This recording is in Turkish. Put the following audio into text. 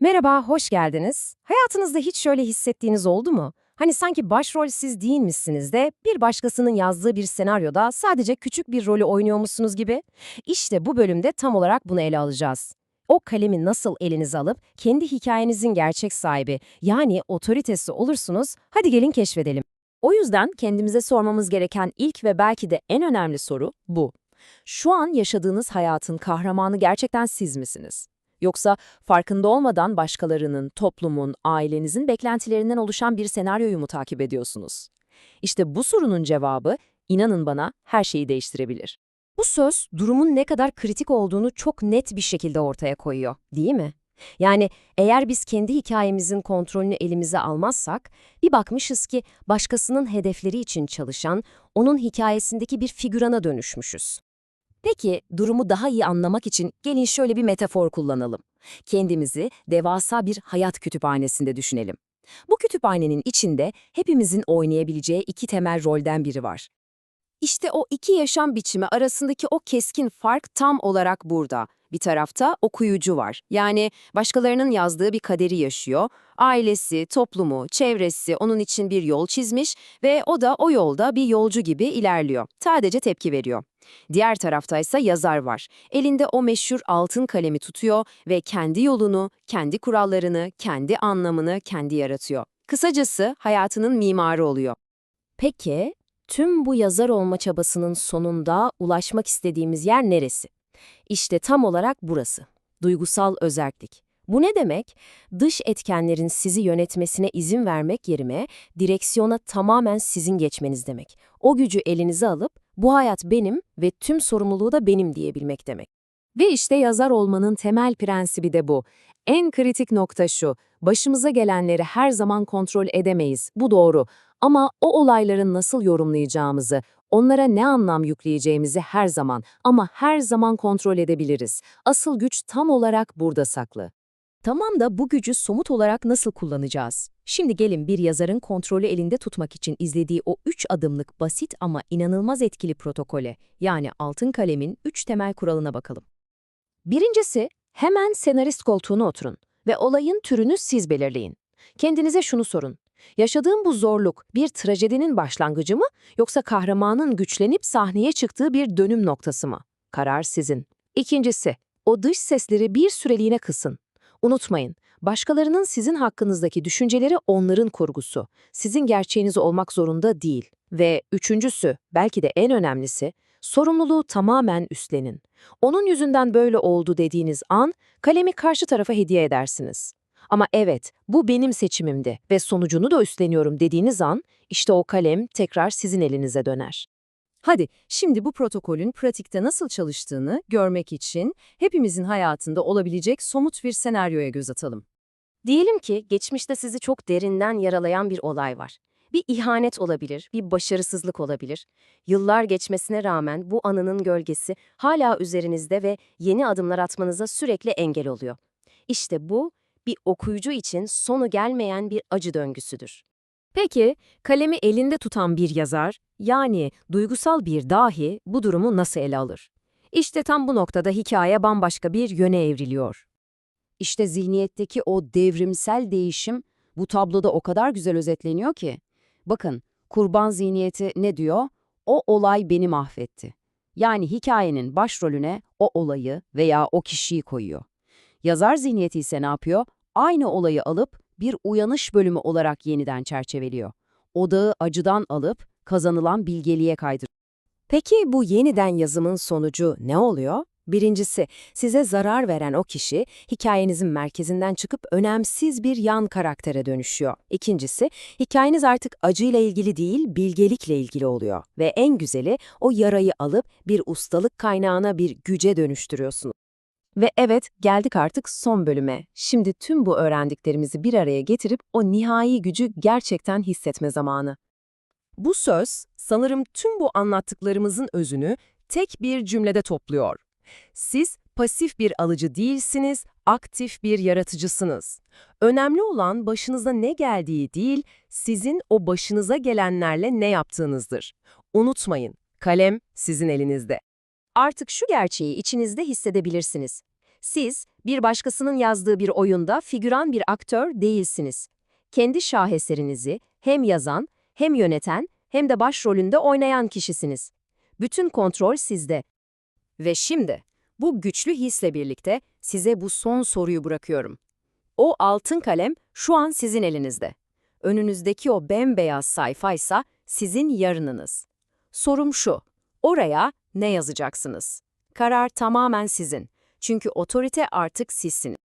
Merhaba, hoş geldiniz. Hayatınızda hiç şöyle hissettiğiniz oldu mu? Hani sanki başrol siz değilmişsiniz de bir başkasının yazdığı bir senaryoda sadece küçük bir rolü oynuyormuşsunuz gibi. İşte bu bölümde tam olarak bunu ele alacağız. O kalemi nasıl elinize alıp kendi hikayenizin gerçek sahibi yani otoritesi olursunuz, hadi gelin keşfedelim. O yüzden kendimize sormamız gereken ilk ve belki de en önemli soru bu. Şu an yaşadığınız hayatın kahramanı gerçekten siz misiniz? Yoksa farkında olmadan başkalarının, toplumun, ailenizin beklentilerinden oluşan bir senaryoyu mu takip ediyorsunuz? İşte bu sorunun cevabı, inanın bana, her şeyi değiştirebilir. Bu söz durumun ne kadar kritik olduğunu çok net bir şekilde ortaya koyuyor, değil mi? Yani eğer biz kendi hikayemizin kontrolünü elimize almazsak, bir bakmışız ki başkasının hedefleri için çalışan, onun hikayesindeki bir figürana dönüşmüşüz. Peki, durumu daha iyi anlamak için gelin şöyle bir metafor kullanalım. Kendimizi devasa bir hayat kütüphanesinde düşünelim. Bu kütüphanenin içinde hepimizin oynayabileceği iki temel rolden biri var. İşte o iki yaşam biçimi arasındaki o keskin fark tam olarak burada. Bir tarafta okuyucu var. Yani başkalarının yazdığı bir kaderi yaşıyor. Ailesi, toplumu, çevresi onun için bir yol çizmiş ve o da o yolda bir yolcu gibi ilerliyor. Sadece tepki veriyor. Diğer taraftaysa yazar var. Elinde o meşhur altın kalemi tutuyor ve kendi yolunu, kendi kurallarını, kendi anlamını kendi yaratıyor. Kısacası hayatının mimarı oluyor. Peki, tüm bu yazar olma çabasının sonunda ulaşmak istediğimiz yer neresi? İşte tam olarak burası. Duygusal özerklik. Bu ne demek? Dış etkenlerin sizi yönetmesine izin vermek yerine direksiyona tamamen sizin geçmeniz demek. O gücü elinize alıp bu hayat benim ve tüm sorumluluğu da benim diyebilmek demek. Ve işte yazar olmanın temel prensibi de bu. En kritik nokta şu, başımıza gelenleri her zaman kontrol edemeyiz, bu doğru. Ama o olayların nasıl yorumlayacağımızı, onlara ne anlam yükleyeceğimizi her zaman ama her zaman kontrol edebiliriz. Asıl güç tam olarak burada saklı. Tamam da bu gücü somut olarak nasıl kullanacağız? Şimdi gelin bir yazarın kontrolü elinde tutmak için izlediği o üç adımlık basit ama inanılmaz etkili protokole, yani altın kalemin üç temel kuralına bakalım. Birincisi, hemen senarist koltuğuna oturun ve olayın türünü siz belirleyin. Kendinize şunu sorun. Yaşadığım bu zorluk bir trajedinin başlangıcı mı yoksa kahramanın güçlenip sahneye çıktığı bir dönüm noktası mı? Karar sizin. İkincisi, o dış sesleri bir süreliğine kısın. Unutmayın, başkalarının sizin hakkınızdaki düşünceleri onların kurgusu. Sizin gerçeğiniz olmak zorunda değil. Ve üçüncüsü, belki de en önemlisi, sorumluluğu tamamen üstlenin. Onun yüzünden böyle oldu dediğiniz an, kalemi karşı tarafa hediye edersiniz. Ama evet, bu benim seçimimdi ve sonucunu da üstleniyorum dediğiniz an, işte o kalem tekrar sizin elinize döner. Hadi, şimdi bu protokolün pratikte nasıl çalıştığını görmek için hepimizin hayatında olabilecek somut bir senaryoya göz atalım. Diyelim ki geçmişte sizi çok derinden yaralayan bir olay var. Bir ihanet olabilir, bir başarısızlık olabilir. Yıllar geçmesine rağmen bu anının gölgesi hala üzerinizde ve yeni adımlar atmanıza sürekli engel oluyor. İşte bu, bir okuyucu için sonu gelmeyen bir acı döngüsüdür. Peki, kalemi elinde tutan bir yazar, yani duygusal bir dahi bu durumu nasıl ele alır? İşte tam bu noktada hikaye bambaşka bir yöne evriliyor. İşte zihniyetteki o devrimsel değişim bu tabloda o kadar güzel özetleniyor ki. Bakın, kurban zihniyeti ne diyor? O olay beni mahvetti. Yani hikayenin başrolüne o olayı veya o kişiyi koyuyor. Yazar zihniyeti ise ne yapıyor? Aynı olayı alıp bir uyanış bölümü olarak yeniden çerçeveliyor. Odağı acıdan alıp kazanılan bilgeliğe kaydırıyor. Peki bu yeniden yazımın sonucu ne oluyor? Birincisi, size zarar veren o kişi hikayenizin merkezinden çıkıp önemsiz bir yan karaktere dönüşüyor. İkincisi, hikayeniz artık acıyla ilgili değil, bilgelikle ilgili oluyor. Ve en güzeli, o yarayı alıp bir ustalık kaynağına bir güce dönüştürüyorsunuz. Ve evet, geldik artık son bölüme. Şimdi tüm bu öğrendiklerimizi bir araya getirip o nihai gücü gerçekten hissetme zamanı. Bu söz, sanırım tüm bu anlattıklarımızın özünü tek bir cümlede topluyor. Siz pasif bir alıcı değilsiniz, aktif bir yaratıcısınız. Önemli olan başınıza ne geldiği değil, sizin o başınıza gelenlerle ne yaptığınızdır. Unutmayın, kalem sizin elinizde. Artık şu gerçeği içinizde hissedebilirsiniz. Siz Bir başkasının yazdığı bir oyunda figüran bir aktör değilsiniz. Kendi şaheserinizi hem yazan, hem yöneten, hem de başrolünde oynayan kişisiniz. Bütün kontrol sizde. Ve şimdi, bu güçlü hisle birlikte size bu son soruyu bırakıyorum. O altın kalem şu an sizin elinizde. Önünüzdeki o bembeyaz sayfaysa sizin yarınınız. Sorum şu, oraya ne yazacaksınız? Karar tamamen sizin. Çünkü otorite artık sizsiniz.